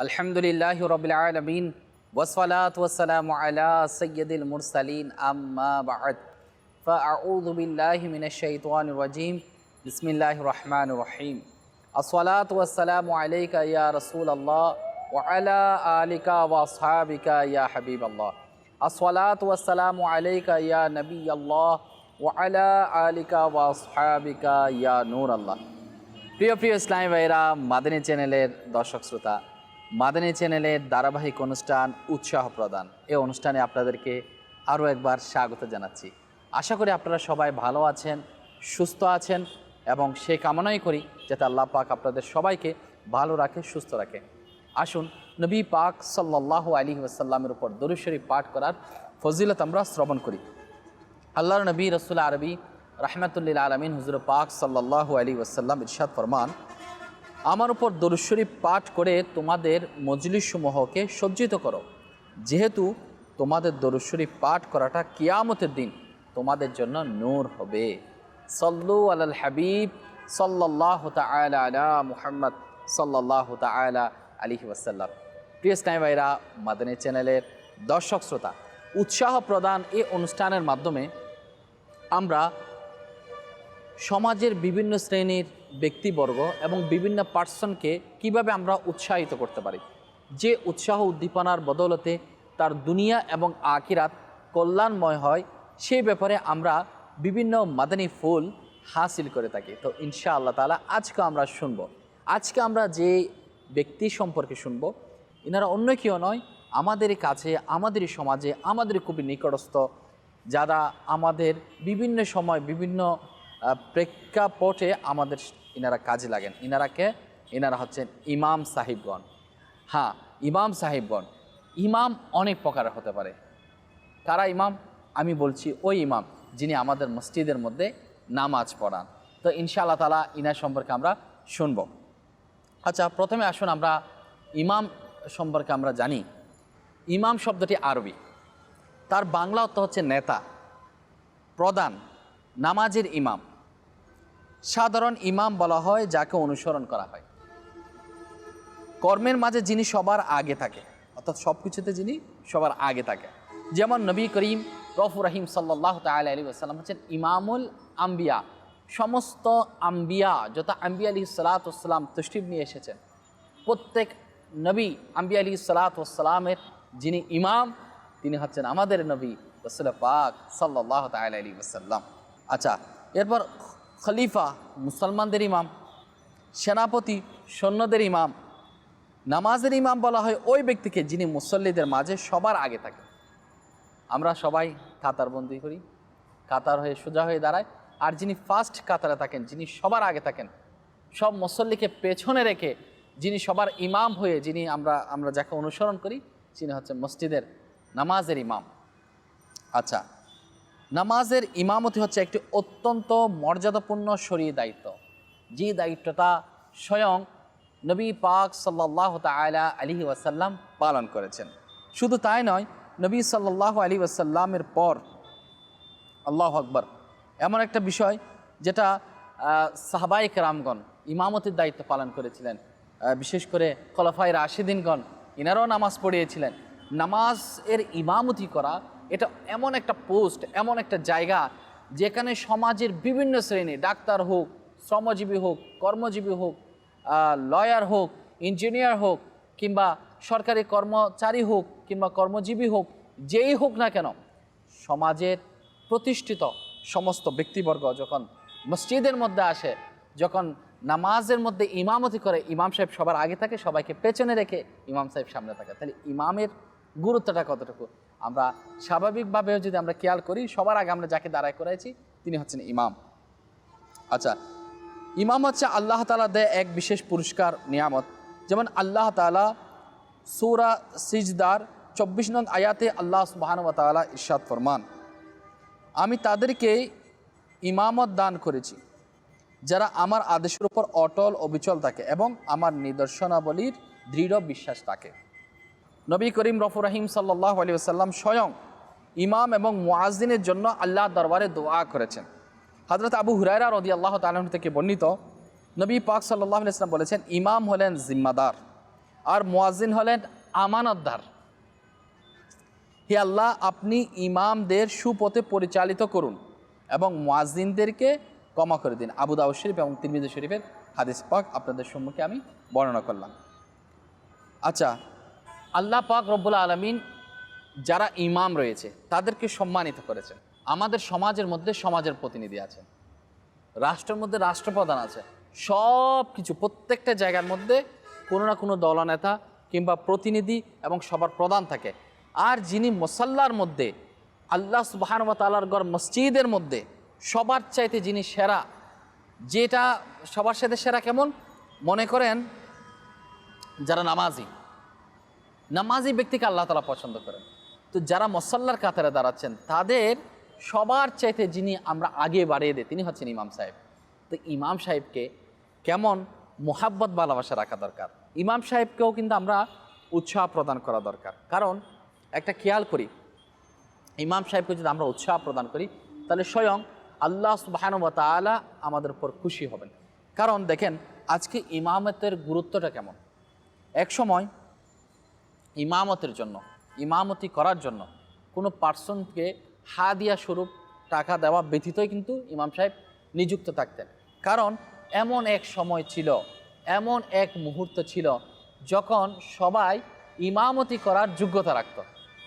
الحمد لله رب العالمين والصلاة والسلام على سيد المرسلين أما بعد فأعوذ بالله من الشيطان الرجيم بسم الله الرحمن الرحيم الصلاة والسلام عليك يا رسول الله وعلى آلك وأصحابك يا حبيب الله الصلاة والسلام عليك يا نبي الله وعلى آلك وأصحابك يا نور الله প্রিয় প্রিয় ইসলামী ভাইরা মাদানী চ্যানেলের দর্শক শ্রোতা মাদানী চ্যানেলের ধারাবাহিক অনুষ্ঠান উৎসাহ প্রদান। এই অনুষ্ঠানে আপনাদেরকে আরও একবার স্বাগত জানাচ্ছি। আশা করি আপনারা সবাই ভালো আছেন, সুস্থ আছেন এবং সে কামনাই করি যাতে আল্লাহ পাক আপনাদের সবাইকে ভালো রাখে, সুস্থ রাখে। আসুন, নবী পাক সাল্লাহ আলী ওয়াসাল্লামের উপর দরুশরী পাঠ করার ফজিলত আমরা শ্রবণ করি। আল্লাহর নবী রসুল আরবি রহমতুল্লিল আলমিন হুজুর পাক সাল্লাহ আলী ওসাল্লাম ইরশাদ ফরমান আমার উপর দরুশরীফ পাঠ করে তোমাদের মজলিসমূহকে সজ্জিত করো। যেহেতু তোমাদের দরুশরীফ পাঠ করাটা কিয়ামতের দিন, তোমাদের জন্য নূর হবে। সল্লু আল হাবিব সাল্লাহ তালা আলা মুহাম্মদ সাল্লাহ তালা আলিহি ওয়াসাল্লাম। প্রিয় স্নাই ভাইরা, মাদানী চ্যানেলের দর্শক শ্রোতা, উৎসাহ প্রদান এ অনুষ্ঠানের মাধ্যমে আমরা সমাজের বিভিন্ন শ্রেণির ব্যক্তিবর্গ এবং বিভিন্ন পার্সনকে কীভাবে আমরা উৎসাহিত করতে পারি। যে উৎসাহ উদ্দীপনার বদলতে তার দুনিয়া এবং আকিরাত কল্যাণময় হয় সেই ব্যাপারে আমরা বিভিন্ন মাদানী ফুল হাসিল করে থাকি। তো ইনশা আল্লাহ তালা আজকে আমরা শুনব। আজকে আমরা যে ব্যক্তি সম্পর্কে শুনব, এনারা অন্য কেউ নয় আমাদের কাছে আমাদের সমাজে, আমাদের খুবই নিকটস্থ, যারা আমাদের বিভিন্ন সময় বিভিন্ন প্রেক্ষাপটে আমাদের ইনারা কাজে লাগেন। ইনারাকে, ইনারা হচ্ছেন ইমাম সাহিবগণ। হ্যাঁ ইমাম সাহিবগণ। ইমাম অনেক প্রকারের হতে পারে। কারা ইমাম? আমি বলছি ওই ইমাম যিনি আমাদের মসজিদের মধ্যে নামাজ পড়ান। তো ইনশাআল্লাহ তালা ইনার সম্পর্কে আমরা শুনব। আচ্ছা প্রথমে আসুন আমরা ইমাম সম্পর্কে আমরা জানি। ইমাম শব্দটি আরবি। তার বাংলা অর্থ হচ্ছে নেতা, প্রধান, নামাজের ইমাম। সাধারণ ইমাম বলা হয়, যাকে অনুসরণ করা হয়। কর্মের মাঝে যিনি সবার আগে থাকে, অর্থাৎ সব কিছুতে যিনি সবার আগে থাকে। যেমন নবী করিম রফু রহিম সাল্লাহ তাল আলী আসাল্লাম হচ্ছেন ইমামুল আম্বিয়া। সমস্ত আম্বিয়া, যত আম্বিয়া আলী সালাতাম তসটিব নিয়ে এসেছেন, প্রত্যেক নবী আম্বিয়া আলী সালাতামের যিনি ইমাম, তিনি হচ্ছেন আমাদের নবী রসুল পাক সাল্লাহ তাল আলী আচ্ছা এরপর খলিফা, মুসলমানদের ইমাম, সেনাপতি, সৈন্যদের ইমাম, নামাজের ইমাম বলা হয় ওই ব্যক্তিকে যিনি মুসল্লিদের মাঝে সবার আগে থাকে। আমরা সবাই কাতারবন্দি করি, কাতার হয়ে সোজা হয়ে দাঁড়ায় আর যিনি ফার্স্ট কাতারে থাকেন, যিনি সবার আগে থাকেন, সব মুসল্লিকে পেছনে রেখে যিনি সবার ইমাম হয়ে যিনি আমরা আমরা যাকে অনুসরণ করি, তিনি হচ্ছে মসজিদের নামাজের ইমাম। আচ্ছা নামাজের ইমামতি হচ্ছে একটি অত্যন্ত মর্যাদাপূর্ণ শরীর দায়িত্ব। যে দায়িত্বটা স্বয়ং নবী পাক সাল্লাহ তালা আলী ওয়াসাল্লাম পালন করেছেন। শুধু তাই নয়, নবী সাল্লাহ আলী ওয়াসাল্লামের পর, আল্লাহ আকবর, এমন একটা বিষয় যেটা সাহাবাইক রামগণ ইমামতির দায়িত্ব পালন করেছিলেন। বিশেষ করে খলফাই রাশিদিনগণ, ইনারাও নামাজ পড়িয়েছিলেন। নামাজ এর ইমামতি করা এটা এমন একটা পোস্ট, এমন একটা জায়গা যেখানে সমাজের বিভিন্ন শ্রেণি, ডাক্তার হোক, শ্রমজীবী হোক, কর্মজীবী হোক লয়ার হোক ইঞ্জিনিয়ার হোক, কিংবা সরকারি কর্মচারী হোক, কিংবা কর্মজীবী হোক, যেই হোক না কেন, সমাজের প্রতিষ্ঠিত সমস্ত ব্যক্তিবর্গ যখন মসজিদের মধ্যে আসে, যখন নামাজের মধ্যে ইমামতি করে, ইমাম সাহেব সবার আগে থাকে, সবাইকে পেছনে রেখে ইমাম সাহেব সামনে থাকে। তাহলে ইমামের গুরুত্বটা কতটুকু? আমরা স্বাভাবিকভাবেও যদি আমরা খেয়াল করি, সবার আগে আমরা যাকে দাঁড়ায় করেছি তিনি হচ্ছেন ইমাম। আচ্ছা ইমাম হচ্ছে আল্লাহ তালা দেয় এক বিশেষ পুরস্কার, নিয়ামত। যেমন আল্লাহ তালা সুরা সিজদার চব্বিশ নং আয়াতে আল্লাহ সুবাহানুয়া তালা ইরশাদ ফরমান, আমি তাদেরকে ইমামত দান করেছি, যারা আমার আদেশের উপর অটল অবিচল থাকে এবং আমার নিদর্শনাবলীর দৃঢ় বিশ্বাস থাকে নবী করিম রফুর রহিম সাল্লাহ আলী আসাল্লাম স্বয়ং ইমাম এবং মুআজিনের জন্য আল্লাহ দরবারে দোয়া করেছেন। হজরত আবু হুরায়রা রদি আল্লাহ তালন থেকে বর্ণিত, নবী পাক সাল্লাহ ইসলাম বলেছেন, ইমাম হলেন জিম্মাদার আর মোয়াজিন হলেন আমানতদার। হে আল্লাহ, আপনি ইমামদের সুপথে পরিচালিত করুন এবং মোয়াজিনদেরকে কমা করে দিন। আবু দাউদ শরীফ এবং তিরমিজ শরীফের হাদিস পাক আপনাদের সম্মুখে আমি বর্ণনা করলাম। আচ্ছা আল্লাহ পাক রব্বুল আলমিন যারা ইমাম রয়েছে, তাদেরকে সম্মানিত করেছেন। আমাদের সমাজের মধ্যে সমাজের প্রতিনিধি আছেন রাষ্ট্রের মধ্যে রাষ্ট্রপ্রধান আছে সব কিছু প্রত্যেকটা জায়গার মধ্যে কোনো না কোনো দলনেতা কিংবা প্রতিনিধি এবং সবার প্রধান থাকে। আর যিনি মুসাল্লার মধ্যে, আল্লাহ সুবাহানুমতালার গড় মসজিদের মধ্যে সবার চাইতে যিনি সেরা, যেটা সবার সাথে সেরা কেমন? মনে করেন যারা নামাজি নামাজি ব্যক্তিকে আল্লাহ তালা পছন্দ করেন। তো যারা মসাল্লার কাতারে দাঁড়াচ্ছেন, তাদের সবার চাইতে যিনি আমরা আগে বাড়িয়ে দিই, তিনি হচ্ছেন ইমাম সাহেব। তো ইমাম সাহেবকে কেমন মোহাব্বত, ভালোবাসা রাখা দরকার? ইমাম সাহেবকেও কিন্তু আমরা উৎসাহ প্রদান করা দরকার। কারণ একটা খেয়াল করি, ইমাম সাহেবকে যদি আমরা উৎসাহ প্রদান করি, তাহলে স্বয়ং আল্লাহ সুবাহানুবত আলা আমাদের উপর খুশি হবেন। কারণ দেখেন, আজকে ইমামতের গুরুত্বটা কেমন? এক সময় ইমামতের জন্য, ইমামতি করার জন্য কোনো পার্সনকে হাদিয়া স্বরূপ টাকা দেওয়া ব্যতীতই কিন্তু ইমাম সাহেব নিযুক্ত থাকতেন। কারণ এমন এক সময় ছিল, এমন এক মুহূর্ত ছিল যখন সবাই ইমামতি করার যোগ্যতা রাখত।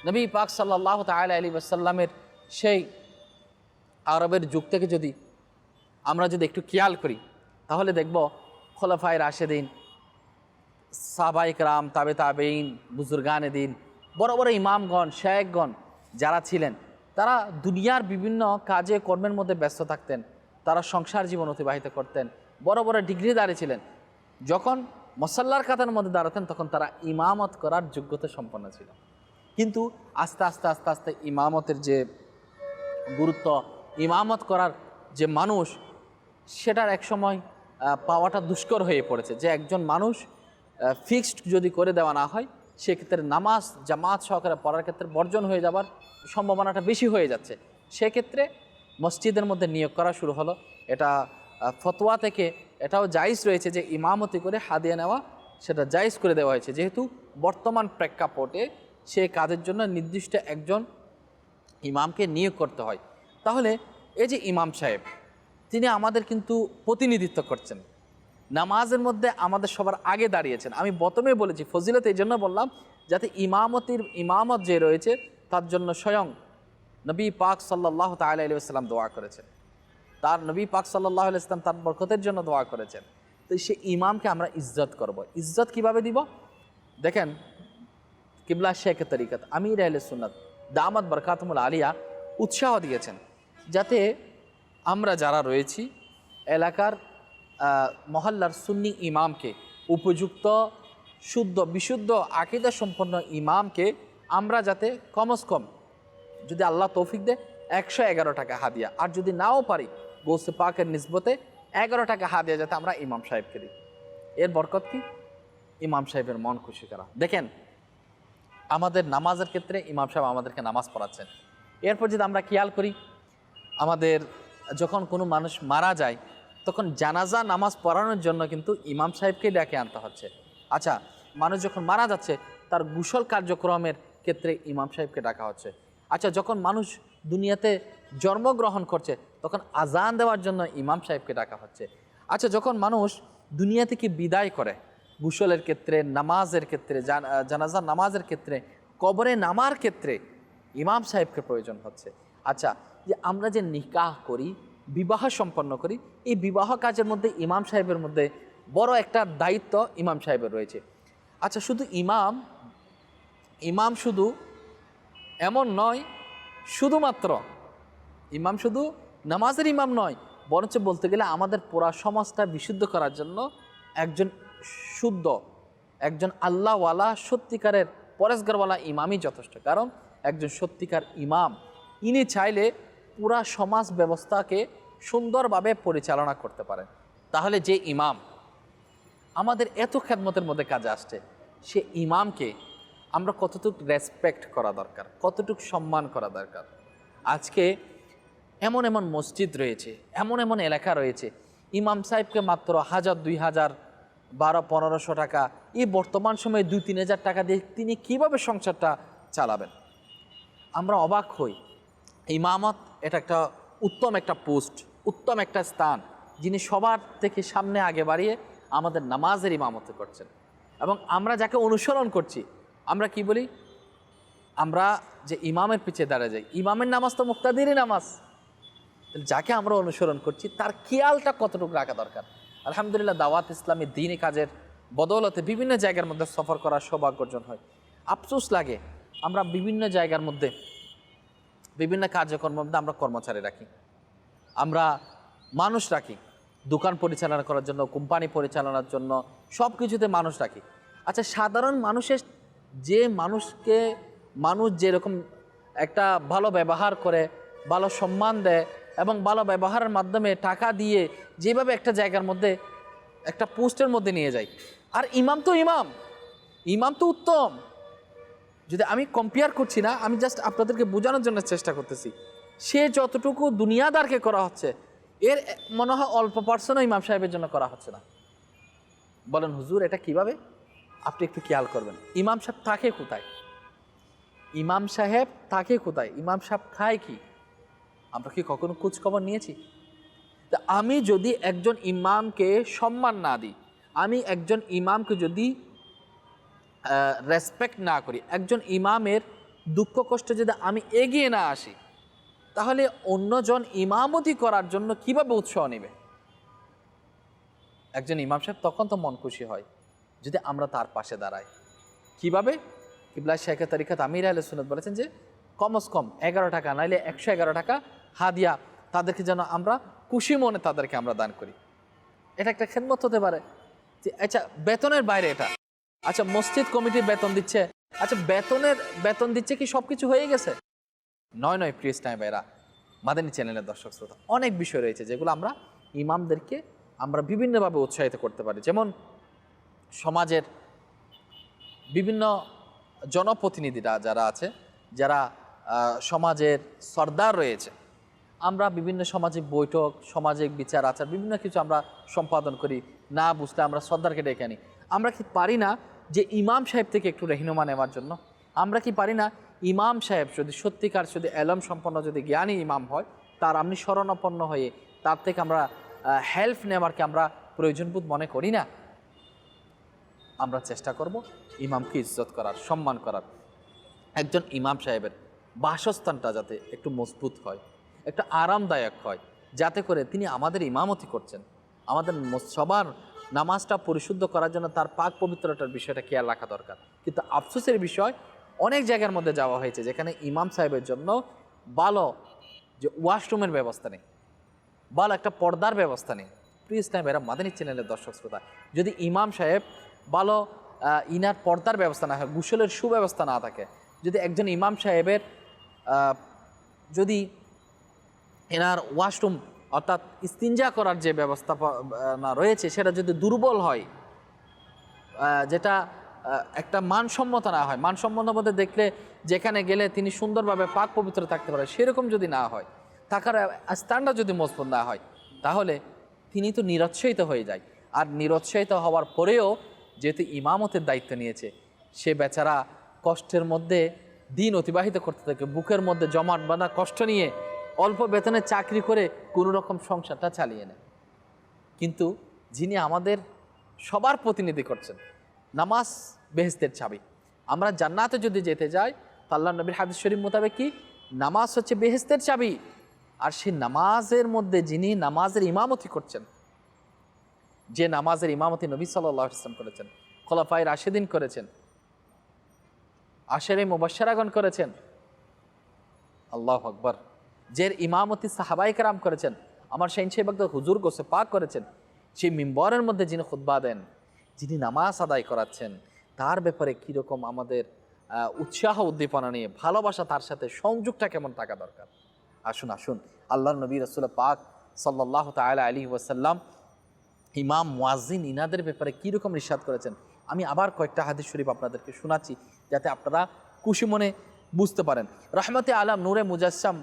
নবী পাক সাল্লাহ তাল আলী আসাল্লামের সেই আরবের যুগ থেকে যদি আমরা যদি একটু খেয়াল করি, তাহলে দেখব খোলাফায় রাশেদিন সাবাইক রাম তাবে তাবেইন বুজুর্গানে দিন বড় বড় ইমামগণ শেখগণ যারা ছিলেন, তারা দুনিয়ার বিভিন্ন কাজে কর্মের মধ্যে ব্যস্ত থাকতেন। তারা সংসার জীবন অতিবাহিত করতেন। বড় বড় ডিগ্রি দাঁড়িয়ে ছিলেন। যখন মশাল্লার কাতার মধ্যে দাঁড়াতেন, তখন তারা ইমামত করার যোগ্যতা সম্পন্ন ছিল। কিন্তু আস্তে আস্তে আস্তে আস্তে ইমামতের যে গুরুত্ব, ইমামত করার যে মানুষ, সেটার এক সময় পাওয়াটা দুষ্কর হয়ে পড়েছে। যে একজন মানুষ ফিক্সড যদি করে দেওয়া না হয়, সেক্ষেত্রে নামাজ, জামাত সহকারে পড়ার ক্ষেত্রে বর্জন হয়ে যাবার সম্ভাবনাটা বেশি হয়ে যাচ্ছে। সেক্ষেত্রে মসজিদের মধ্যে নিয়োগ করা শুরু হলো। এটা ফতোয়া থেকে এটাও জায়জ রয়েছে যে ইমামতি করে হাদিয়া নেওয়া, সেটা জায়জ করে দেওয়া হয়েছে। যেহেতু বর্তমান প্রেক্ষাপটে সে কাজের জন্য নির্দিষ্ট একজন ইমামকে নিয়োগ করতে হয়। তাহলে এই যে ইমাম সাহেব, তিনি আমাদের কিন্তু প্রতিনিধিত্ব করছেন। নামাজের মধ্যে আমাদের সবার আগে দাঁড়িয়েছেন। আমি প্রথমে বলেছি, ফজিলত এই জন্য বললাম যাতে ইমামতির, ইমামত যে রয়েছে তার জন্য স্বয়ং নবী পাক সাল্লাহ তাল আলী আসসালাম দোয়া করেছেন। তার নবী পাক সাল্লাহ ইসলাম তার বরকতের জন্য দোয়া করেছেন। তো সে ইমামকে আমরা ইজ্জত করব। ইজ্জত কীভাবে দিব? দেখেন, কিবলা শেখ তরিকত, আমির আহলে সুন্নত, দামাত বরকাতমুল আলিয়া উৎসাহ দিয়েছেন যাতে আমরা যারা রয়েছি, এলাকার মহল্লার সুন্নি ইমামকে, উপযুক্ত, শুদ্ধ, বিশুদ্ধ আকিদা সম্পন্ন ইমামকে আমরা যাতে কমস কম, যদি আল্লাহ তৌফিক দেয়, একশো এগারো টাকা হাদিয়া। আর যদি নাও পারি, গৌসে পাকের নিসবতে এগারো টাকা হাদিয়া যাতে আমরা ইমাম সাহেবকে দিই। এর বরকত কি? ইমাম সাহেবের মন খুশি করা। দেখেন, আমাদের নামাজের ক্ষেত্রে ইমাম সাহেব আমাদেরকে নামাজ পড়াচ্ছেন। এরপর যদি আমরা খেয়াল করি, আমাদের যখন কোনো মানুষ মারা যায় তখন জানাজা নামাজ পড়ানোর জন্য কিন্তু ইমাম সাহেবকে ডেকে আনতে হচ্ছে। আচ্ছা মানুষ যখন মারা যাচ্ছে তার গুসল কার্যক্রমের ক্ষেত্রে ইমাম সাহেবকে ডাকা হচ্ছে। আচ্ছা যখন মানুষ দুনিয়াতে জন্মগ্রহণ করছে তখন আজান দেওয়ার জন্য ইমাম সাহেবকে ডাকা হচ্ছে। আচ্ছা যখন মানুষ দুনিয়া থেকে বিদায় করে গুসলের ক্ষেত্রে নামাজের ক্ষেত্রে জান- আহ, নামাজের ক্ষেত্রে কবরে নামার ক্ষেত্রে ইমাম সাহেবকে প্রয়োজন হচ্ছে। আচ্ছা যে আমরা যে নিকাহ করি বিবাহ সম্পন্ন করি। এই বিবাহ কাজের মধ্যে ইমাম সাহেবের মধ্যে বড় একটা দায়িত্ব ইমাম সাহেবের রয়েছে। আচ্ছা শুধু ইমাম ইমাম শুধু এমন নয়, শুধুমাত্র ইমাম শুধু নামাজের ইমাম নয়, বরঞ্চ বলতে গেলে আমাদের পুরা সমাজটা বিশুদ্ধ করার জন্য একজন শুদ্ধ, একজন আল্লাহওয়ালা, সত্যিকারের পরেশগারওয়ালা ইমামই যথেষ্ট। কারণ একজন সত্যিকার ইমাম, ইনি চাইলে পুরা সমাজ ব্যবস্থাকে সুন্দরভাবে পরিচালনা করতে পারেন তাহলে যে ইমাম, আমাদের এত খেদমতের মধ্যে কাজে আসছে, সে ইমামকে আমরা কতটুকু রেসপেক্ট করা দরকার, কতটুকু সম্মান করা দরকার? আজকে এমন এমন মসজিদ রয়েছে, এমন এমন এলাকা রয়েছে, ইমাম সাহেবকে মাত্র হাজার, দুই হাজার, বারো, পনেরোশো টাকা, এই বর্তমান সময়ে দুই, তিন হাজার টাকা দিয়ে তিনি কীভাবে সংসারটা চালাবেন? আমরা অবাক হই। ইমামত এটা একটা উত্তম একটা পোস্ট, উত্তম একটা স্থান যিনি সবার থেকে সামনে আগে বাড়িয়ে আমাদের নামাজের ইমামত করছেন। এবং আমরা যাকে অনুসরণ করছি, আমরা কি বলি? আমরা যে ইমামের পিছিয়ে দাঁড়িয়ে যাই, ইমামের নামাজ তো মুক্তাদিরই নামাজ। যাকে আমরা অনুসরণ করছি, তার খেয়ালটা কতটুকু রাখা দরকার? আলহামদুলিল্লাহ, দাওয়াত ইসলামী দিনই কাজের বদৌলতে বিভিন্ন জায়গার মধ্যে সফর করার সৌভাগ্য অর্জন হয়। আফসোস লাগে, আমরা বিভিন্ন জায়গার মধ্যে বিভিন্ন কার্যক্রমের মধ্যে আমরা কর্মচারী রাখি। আমরা মানুষ রাখি। দোকান পরিচালনা করার জন্য, কোম্পানি পরিচালনার জন্য সব কিছুতে মানুষ রাখি। আচ্ছা সাধারণ মানুষের যে মানুষকে মানুষ যেরকম একটা ভালো ব্যবহার করে, ভালো সম্মান দেয় এবং ভালো ব্যবহারের মাধ্যমে টাকা দিয়ে যেভাবে একটা জায়গার মধ্যে, একটা পোস্টের মধ্যে নিয়ে যায়। আর ইমাম তো ইমাম। ইমাম তো উত্তম। যদি আমি কম্পেয়ার করছি না, আমি জাস্ট আপনাদেরকে বোঝানোর জন্য চেষ্টা করতেছি। সে যতটুকু দুনিয়াদারকে করা হচ্ছে, এর মনে হয় অল্প পার্সেন্টও ইমাম সাহেবের জন্য করা হচ্ছে না। বলেন, হুজুর, এটা কীভাবে? আপনি একটু খেয়াল করবেন। ইমাম সাহেব থাকে কোথায়? ইমাম সাহেব থাকে কোথায়? ইমাম সাহেব খায় কি? আমরা কি কখনো খোঁজখবর নিয়েছি? তা আমি যদি একজন ইমামকে সম্মান না দিই, আমি একজন ইমামকে যদি রেসপেক্ট না করি। একজন ইমামের দুঃখ কষ্ট যদি আমি এগিয়ে না আসি, তাহলে অন্যজন ইমামতি করার জন্য কীভাবে উৎসাহ নেবে? একজন ইমাম সাহেব তখন তো মন খুশি হয়, যদি আমরা তার পাশে দাঁড়াই। কীভাবে? কিবলা শেখা তারিখাত আমির আল সুনত বলেছেন যে কমস কম, এগারো টাকা, নাইলে একশো এগারো টাকা হাদিয়া, তাদেরকে যেন আমরা খুশি মনে তাদেরকে আমরা দান করি। এটা একটা খেদমত হতে পারে যে আচ্ছা বেতনের বাইরে এটা। আচ্ছা মসজিদ কমিটি বেতন দিচ্ছে। আচ্ছা বেতনের, বেতন দিচ্ছে কি সব কিছু হয়ে গেছে? নয় নয়, প্রিয় টাইম এরা মাদানী চ্যানেলের দর্শক শ্রোতা, অনেক বিষয় রয়েছে যেগুলো আমরা ইমামদেরকে আমরা বিভিন্নভাবে উৎসাহিত করতে পারি। যেমন সমাজের বিভিন্ন জনপ্রতিনিধিরা যারা আছে, যারা সমাজের সর্দার রয়েছে, আমরা বিভিন্ন সামাজিক বৈঠক, সামাজিক বিচার, আচার, বিভিন্ন কিছু আমরা সম্পাদন করি। না বুঝলে আমরা সর্দারকে ডেকে আনি। আমরা কি পারি না যে ইমাম সাহেব থেকে একটু রেহিনুমা নেওয়ার জন্য। আমরা কি পারি না, ইমাম সাহেব যদি সত্যিকার যদি অ্যালম সম্পন্ন যদি জ্ঞানী ইমাম হয়, তার আপনি শরণাপন্ন হয়ে তার থেকে আমরা হেল্প নেওয়ারকে আমরা প্রয়োজনবোধ মনে করি না? আমরা চেষ্টা করব ইমামকে ইজ্জত করার, সম্মান করার। একজন ইমাম সাহেবের বাসস্থানটা যাতে একটু মজবুত হয়, একটা আরামদায়ক হয়, যাতে করে তিনি আমাদের ইমামতি করছেন। আমাদের সবার নামাজটা পরিশুদ্ধ করার জন্য তার পাক পবিত্রতার বিষয়টা খেয়াল রাখা দরকার। কিন্তু আফসোসের বিষয়, অনেক জায়গার মধ্যে যাওয়া হয়েছে যেখানে ইমাম সাহেবের জন্য ভালো যে ওয়াশরুমের ব্যবস্থা নেই, ভালো একটা পর্দার ব্যবস্থা নেই। প্রিয় টাইম এরা মাদানী চ্যানেলের দর্শক শ্রোতা, যদি ইমাম সাহেব ভালো ইনার পর্দার ব্যবস্থা না হয়, গুসলের সুব্যবস্থা না থাকে, যদি একজন ইমাম সাহেবের যদি এনার ওয়াশরুম অর্থাৎ ইস্তিনজা করার যে ব্যবস্থা না রয়েছে, সেটা যদি দুর্বল হয় যেটা একটা মানসম্মত না হয়, মানসম্মত মধ্যে দেখলে যেখানে গেলে তিনি সুন্দরভাবে পাক পবিত্র থাকতে পারে সেরকম যদি না হয়, থাকার স্থানটা যদি মজবুত না হয়, তাহলে তিনি তো নিরুৎসাহিত হয়ে যায়। আর নিরুৎসাহিত হওয়ার পরেও যেহেতু ইমামতের দায়িত্ব নিয়েছে, সে বেচারা কষ্টের মধ্যে দিন অতিবাহিত করতে থাকে, বুকের মধ্যে জমাট বাঁধা কষ্ট নিয়ে অল্প বেতনে চাকরি করে কোনো রকম সংসারটা চালিয়ে নেয়। কিন্তু যিনি আমাদের সবার প্রতিনিধি করছেন, নামাজ বেহেস্তের চাবি। আমরা জান্নাতে যদি যেতে যাই, তো আল্লাহ নবীর হাদিস শরীফ মোতাবেক কি? নামাজ হচ্ছে বেহেস্তের চাবি। আর সেই নামাজের মধ্যে যিনি নামাজের ইমামতি করছেন, যে নামাজের ইমামতি নবী সাল্লাহ ইসলাম করেছেন খোলাফাই রাশেদিন করেছেন, আশেরে মুবাসারাগন করেছেন, আল্লাহ আকবর। যে ইমামতি সাহাবাই কারাম করেছেন, আমার সেই সাহেব একদম হুজুর গোসে পাক করেছেন, সেই মিম্বরের মধ্যে যিনি খুদ্া দেন, যিনি নামাজ আদায় করাচ্ছেন, তার ব্যাপারে কীরকম আমাদের উৎসাহ উদ্দীপনা নিয়ে, ভালোবাসা তার সাথে, সংযোগটা কেমন থাকা দরকার? আসুন আসুন আল্লাহ নবী রসুল পাক সাল্লাহ তালা আলী ওয়াসাল্লাম, ইমাম মুয়াজ্জিন ইনাদের ব্যাপারে কীরকম নিষাদ করেছেন? আমি আবার কয়েকটা হাদিস শরীফ আপনাদেরকে শোনাচ্ছি, যাতে আপনারা খুশি মনে বুঝতে পারেন। রহমতে আলম নূরে মুজাসম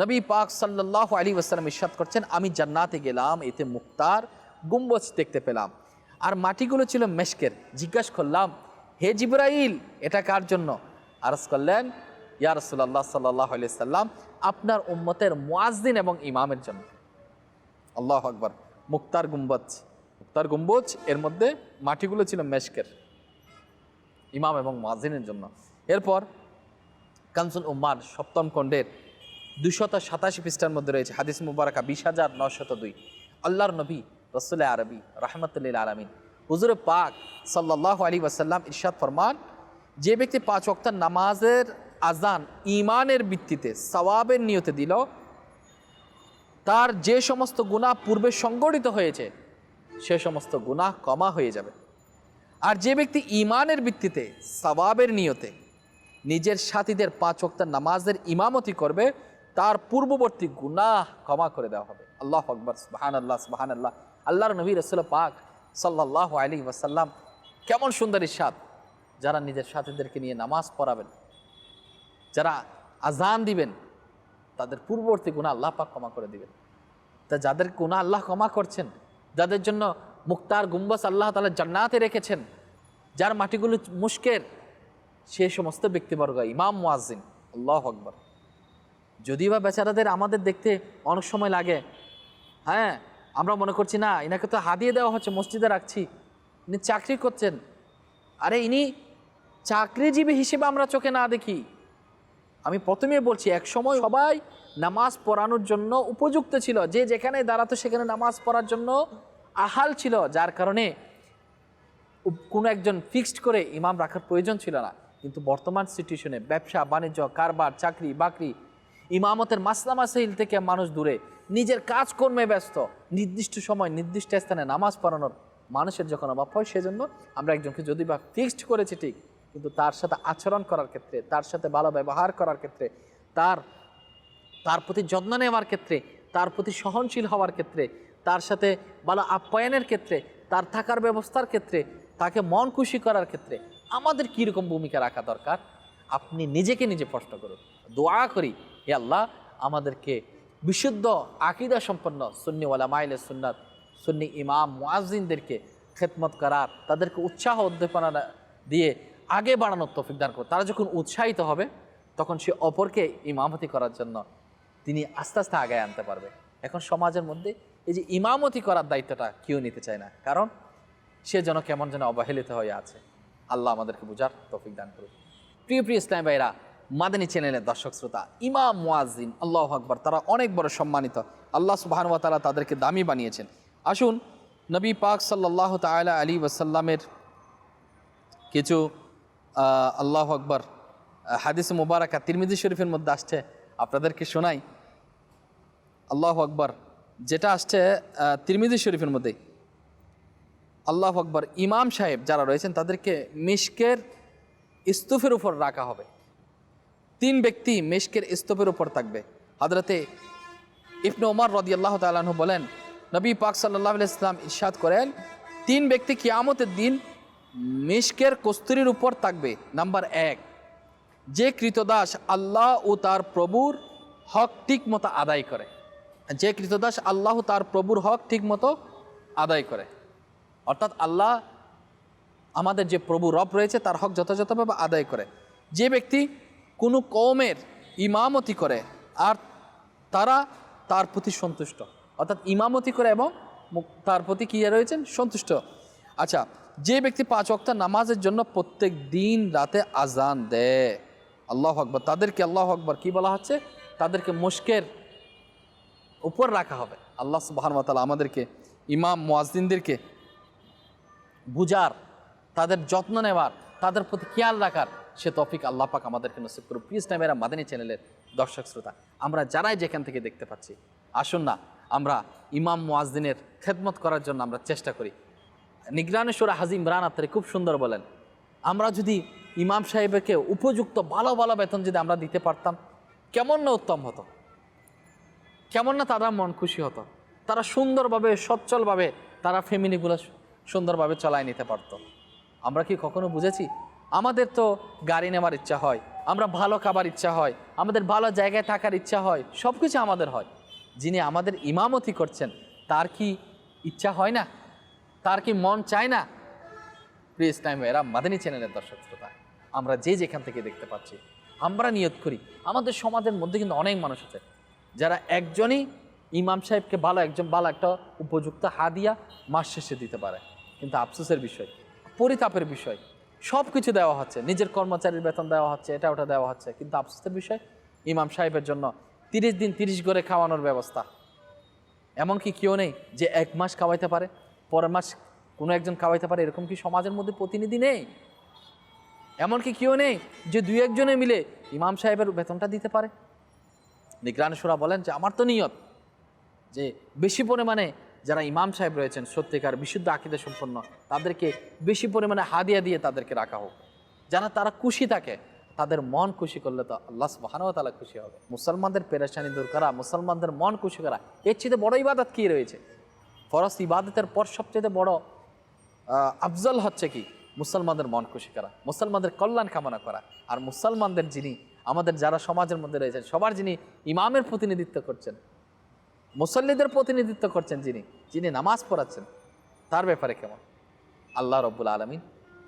নবী পাক সাল্লাহ আলী ওয়াসাল্লাম ইরশাদ করছেন, আমি জান্নাতে গেলাম, এতে মুক্তার গুম্বজ দেখতে পেলাম। আর মাটিগুলো ছিল মেশকের। জিজ্ঞাসা করলাম, হে জিব্রাইল, এটা কার জন্য? আরজ করলেন, ইয়া রসুল্লাহ সাল্লাহ সাল্লাম আপনার উম্মতের মুয়াজদিন এবং ইমামের জন্য। আল্লাহ আকবর। মুক্তার গুম্বজ। মুক্তার গুম্বজ, এর মধ্যে মাটিগুলো ছিল মেশকের, ইমাম এবং মুয়াজিনের জন্য। এরপর কানসুল উম্মার সপ্তম খণ্ডের দুশত সাতাশি পৃষ্ঠার মধ্যে রয়েছে হাদিস মুবারকা বিশ হাজার নশত দুই। আল্লাহর নবী রসুল্লাহ আরবি, রহমতুল্লিল আলমিন। হুজুর পাক সাল্লাহ আলী ওয়াসাল্লাম ইরশাদ ফরমান, যে ব্যক্তি পাঁচ অক্টার নামাজের আজান ইমানের ভিত্তিতে সওয়াবের নিয়তে দিল, তার যে সমস্ত গুনাহ পূর্বে সংগঠিত হয়েছে, সে সমস্ত গুনাহ কমা হয়ে যাবে। আর যে ব্যক্তি ইমানের ভিত্তিতে সওয়াবের নিয়তে নিজের সাথীদের পাঁচ ওক্তার নামাজের ইমামতি করবে তার পূর্ববর্তী গুনাহ ক্ষমা করে দেওয়া হবে। আল্লাহ আকবর সুবাহান আল্লাহ সুবাহান আল্লাহ আল্লাহর নবী রসুল পাক সাল্লাহ আলী ওয়াসাল্লাম কেমন সুন্দর ইস্বাদ যারা নিজের সাথীদেরকে নিয়ে নামাজ পড়াবেন, যারা আজান দিবেন, তাদের পূর্ববর্তী গুণা আল্লাহ পাক ক্ষমা করে দিবেন। তা যাদের গুণা আল্লাহ ক্ষমা করছেন, যাদের জন্য মুক্তার গুম্বাস আল্লাহ তালা জান্নাতে রেখেছেন, যার মাটিগুলো মুশকের, সে সমস্ত ব্যক্তিবর্গ, ইমাম, মুয়াজ্জিন, আল্লাহ আকবর। যদিও বা বেচারাদের আমাদের দেখতে অনেক সময় লাগে। হ্যাঁ আমরা মনে করছি, না এনাকে তো হাদিয়ে দেওয়া হচ্ছে, মসজিদে রাখছি। ইনি চাকরি করছেন। আরে ইনি চাকরিজীবী হিসেবে আমরা চোখে না দেখি। আমি প্রথমে বলছি, এক সময় সবাই নামাজ পড়ানোর জন্য উপযুক্ত ছিল। যে যেখানে দাঁড়াতো সেখানে নামাজ পড়ার জন্য আহাল ছিল। যার কারণে কোনো একজন ফিক্সড করে ইমাম রাখার প্রয়োজন ছিল না। কিন্তু বর্তমান সিচুয়েশনে ব্যবসা, বাণিজ্য, কারবার, চাকরি, বাকরি ইমামতের মাসলা মাসাইল থেকে মানুষ দূরে। নিজের কাজকর্মে ব্যস্ত। নির্দিষ্ট সময়, নির্দিষ্ট স্থানে নামাজ পড়ানোর মানুষের যখন অভাব হয়, সেজন্য আমরা একজনকে যদি বা ফিক্সড করেছি ঠিক, কিন্তু তার সাথে আচরণ করার ক্ষেত্রে, তার সাথে ভালো ব্যবহার করার ক্ষেত্রে, তার তার প্রতি যত্ন নেওয়ার ক্ষেত্রে, তার প্রতি সহনশীল হওয়ার ক্ষেত্রে, তার সাথে ভালো আপ্যায়নের ক্ষেত্রে, তার থাকার ব্যবস্থার ক্ষেত্রে, তাকে মন খুশি করার ক্ষেত্রে, আমাদের কীরকম ভূমিকা রাখা দরকার? আপনি নিজেকে নিজে প্রশ্ন করুন। দোয়া করি। হে আল্লাহ, আমাদেরকে বিশুদ্ধ আকিদা সম্পন্ন সুন্নিওয়ালা মাইলে সুন্নাত, সুন্নি ইমাম মুয়াজিনদেরকে খেদমত করার, তাদেরকে উৎসাহ উদ্দীপনা দিয়ে আগে বাড়ানোর তৌফিক দান করো তারা যখন উৎসাহিত হবে, তখন সে অপরকে ইমামতি করার জন্য তিনি আস্তে আস্তে আগে আনতে পারবে। এখন সমাজের মধ্যে এই যে ইমামতি করার দায়িত্বটা কেউ নিতে চায় না। কারণ সে যেন কেমন যেন অবহেলিত হয়ে আছে। আল্লাহ আমাদেরকে বুঝার তৌফিক দান করুন প্রিয় প্রিয় ইসলাম ভাইরা মাদানী চ্যানেলের দর্শক শ্রোতা ইমাম মুয়াজ্জিন আল্লাহ আকবর তারা অনেক বড় সম্মানিত। আল্লাহ সুবাহানুয়া তালা তাদেরকে দামি বানিয়েছেন। আসুন নবী পাক সাল্লাহ তালা আলী ওয়াসাল্লামের কিছু আল্লাহ আকবর হাদিস মুবারাকা তিরমিজি শরীফের মধ্যে আসছে আপনাদেরকে শোনাই। আল্লাহ আকবর যেটা আসছে আহ, তিরমিজি শরীফের মধ্যে। আল্লাহ আকবর ইমাম সাহেব যারা রয়েছেন তাদেরকে মিশকের স্তূপের উপর রাখা হবে। তিন ব্যক্তি মেশকের স্তূপের উপর থাকবে। হাজরতে ইবনে ওমর রদি আল্লাহ তালাহু বলেন, নবী পাক সাল্লাহ ইসলাম ইরশাদ করেন, তিন ব্যক্তি কিয়ামতের দিন মিশকের কস্তুরির উপর থাকবে। নাম্বার এক, যে কৃতদাস আল্লাহ ও তার প্রভুর হক ঠিক মতো আদায় করে। যে কৃতদাস আল্লাহ তার প্রভুর হক ঠিক মতো আদায় করে। অর্থাৎ আল্লাহ আমাদের যে প্রভু রব রয়েছে, তার হক যথাযথভাবে আদায় করে। যে ব্যক্তি কোনো কৌমের ইমামতি করে আর তারা তার প্রতি সন্তুষ্ট। অর্থাৎ ইমামতি করে এবং তার প্রতি কী রয়েছেন? সন্তুষ্ট। আচ্ছা যে ব্যক্তি পাঁচ অক্টা নামাজের জন্য প্রত্যেক দিন রাতে আজান দেয়, আল্লাহ আকবর। তাদেরকে আল্লাহ আকবর কি বলা হচ্ছে? তাদেরকে মুশকের উপর রাখা হবে। আল্লাহ সুবাহানুতালা আমাদেরকে, ইমাম মোয়াজদিনদেরকে বুজার তাদের যত্ন নেওয়ার তাদের প্রতি খেয়াল রাখার সে তফিক আল্লাহ পাক আমাদেরকে নসিব করুন প্লিজ টাইমেরা মাদানী চ্যানেলের দর্শক, শ্রোতা, আমরা যারাই যেখান থেকে দেখতে পাচ্ছি, আসুন না, আমরা ইমাম মুয়াজ্জিনের খেদমত করার জন্য আমরা চেষ্টা করি। নিগরানেশ্বর হাজি ইমরান আত্মারি খুব সুন্দর বলেন, আমরা যদি ইমাম সাহেবকে উপযুক্ত ভালো ভালো বেতন যদি আমরা দিতে পারতাম, কেমন না উত্তম হতো? কেমন না তারা মন খুশি হতো? তারা সুন্দরভাবে, সচ্ছলভাবে তারা ফ্যামিলিগুলো সুন্দরভাবে চলায় নিতে পারতো। আমরা কি কখনো বুঝেছি? আমাদের তো গাড়ি নেওয়ার ইচ্ছা হয়, আমরা ভালো খাবার ইচ্ছা হয়, আমাদের ভালো জায়গায় থাকার ইচ্ছা হয় সব কিছু আমাদের হয়। যিনি আমাদের ইমামতি করছেন, তার কি ইচ্ছা হয় না? তার কি মন চায় না? প্রিয় ইসলাম এরা মাদানী চ্যানেলের দর্শক শ্রোতা, আমরা যে যেখান থেকে দেখতে পাচ্ছি, আমরা নিয়ত করি, আমাদের সমাজের মধ্যে কিন্তু অনেক মানুষ আছে, যারা একজনই ইমাম সাহেবকে ভালো, একজন ভালো একটা উপযুক্ত হাদিয়া মাস শেষে দিতে পারে। কিন্তু আফসোসের বিষয় পরিতাপের বিষয়। সব কিছু দেওয়া হচ্ছে। নিজের কর্মচারীর বেতন দেওয়া হচ্ছে, এটা ওটা দেওয়া হচ্ছে। কিন্তু আফসোসের বিষয়, ইমাম সাহেবের জন্য তিরিশ দিন তিরিশ করে খাওয়ানোর ব্যবস্থা। এমন কি কেউ নেই যে এক মাস খাওয়াইতে পারে, পরের মাস কোনো একজন খাওয়াইতে পারে, এরকম কি সমাজের মধ্যে প্রতিনিধি নেই? এমন কি কেউ নেই যে দুই একজনে মিলে ইমাম সাহেবের বেতনটা দিতে পারে? নিগ্রানেশ্বরা বলেন যে, আমার তো নিয়ত যে বেশি পরিমাণে যারা ইমাম সাহেব রয়েছেন, সত্যিকার বিশুদ্ধ আকিদা সম্পন্ন, তাদেরকে বেশি পরিমাণে হাদিয়া দিয়ে তাদেরকে রাখা হোক। যারা তারা খুশি থাকে, তাদের মন খুশি করলে তো আল্লাহ সুবহানাহু ওয়া তাআলা খুশি হবে। মুসলমানদের পেরেশানি দূর করা, মুসলমানদের মন খুশি করা, এর চেয়ে বড় ইবাদত কী রয়েছে? ফরজ ইবাদতের পর সবচেয়ে বড় আফজল হচ্ছে কি? মুসলমানদের মন খুশি করা, মুসলমানদের কল্যাণ কামনা করা। আর মুসলমানদের যিনি, আমাদের যারা সমাজের মধ্যে রয়েছেন, সবার যিনি ইমামের প্রতিনিধিত্ব করছেন মুসল্লিদের প্রতিনিধিত্ব করছেন যিনি যিনি নামাজ পড়াচ্ছেন, তার ব্যাপারে কেমন? আল্লাহ রব্বুল আলমিন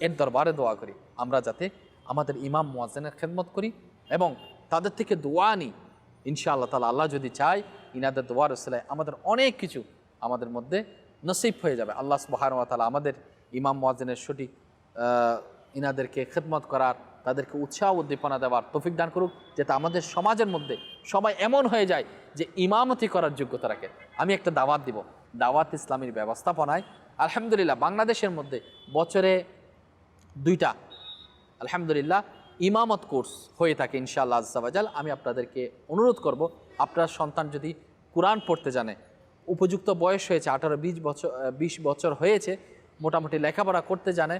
এর দরবারে দোয়া করি। আমরা যাতে আমাদের ইমাম মোয়াজেনের খেদমত করি এবং তাদের থেকে দোয়া নিই। ইনশাআল্লাহ তালা আল্লাহ যদি চায়, ইনাদের দোয়ার রসিলায় আমাদের অনেক কিছু আমাদের মধ্যে নসিব হয়ে যাবে। আল্লাহ সুবাহানুয়া তালা আমাদের ইমাম মোয়াজেনের সঠিক ইনাদেরকে খেদমত করার তাদেরকে উৎসাহ উদ্দীপনা দেওয়ার তৌফিক দান করুক, যাতে আমাদের সমাজের মধ্যে সবাই এমন হয়ে যায় যে ইমামতি করার যোগ্যতা রাখে। আমি একটা দাওয়াত দিব। দাওয়াত ইসলামীর ব্যবস্থাপনায়। আলহামদুলিল্লাহ, বাংলাদেশের মধ্যে বছরে দুইটা, আলহামদুলিল্লাহ, ইমামত কোর্স হয়ে থাকে ইনশাআল্লাহ আজাল আমি আপনাদেরকে অনুরোধ করব, আপনার সন্তান যদি কোরআন পড়তে জানে, উপযুক্ত বয়স হয়েছে, আঠারো, বিশ বছর বিশ বছর হয়েছে, মোটামুটি লেখাপড়া করতে জানে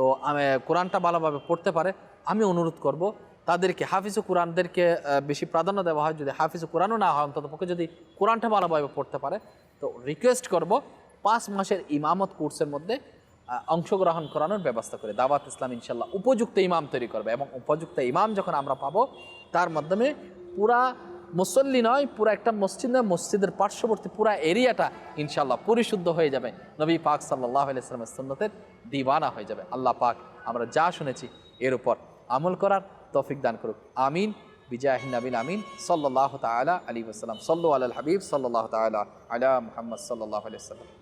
তো আমি কোরআনটা ভালোভাবে পড়তে পারে, আমি অনুরোধ করব তাদেরকে, হাফিজ কোরআনদেরকে বেশি প্রাধান্য দেওয়া হয় যদি হাফিজ কোরআনও না হয়, অন্তত পক্ষে যদি কোরআনটা ভালোভাবে পড়তে পারে। তো রিকোয়েস্ট করব পাঁচ মাসের ইমামত কোর্সের মধ্যে অংশগ্রহণ করানোর ব্যবস্থা করে। দাওয়াত ইসলাম ইনশাল্লাহ উপযুক্ত ইমাম তৈরি করবে এবং উপযুক্ত ইমাম যখন আমরা পাবো, তার মাধ্যমে পুরা মুসল্লি নয়, পুরা একটা মসজিদ নয়, মসজিদের পার্শ্ববর্তী পুরা এরিয়াটা ইনশাল্লাহ পরিশুদ্ধ হয়ে যাবে। নবী পাক সাল্লাহ আলাইসলামের সন্ন্যতের দিওয়ানা হয়ে যাবে। আল্লাহ পাক আমরা যা শুনেছি এর উপর আমল করার তৌফিক দান করুক। আমিন। বিজাহিন আমিন আমিন। সাল্লাহ তালা আলী ওসালাম সাল্লু আল হাবিব সাল্লাহ তালা আলা মোহাম্মদ সাল্লাহ আলিয়া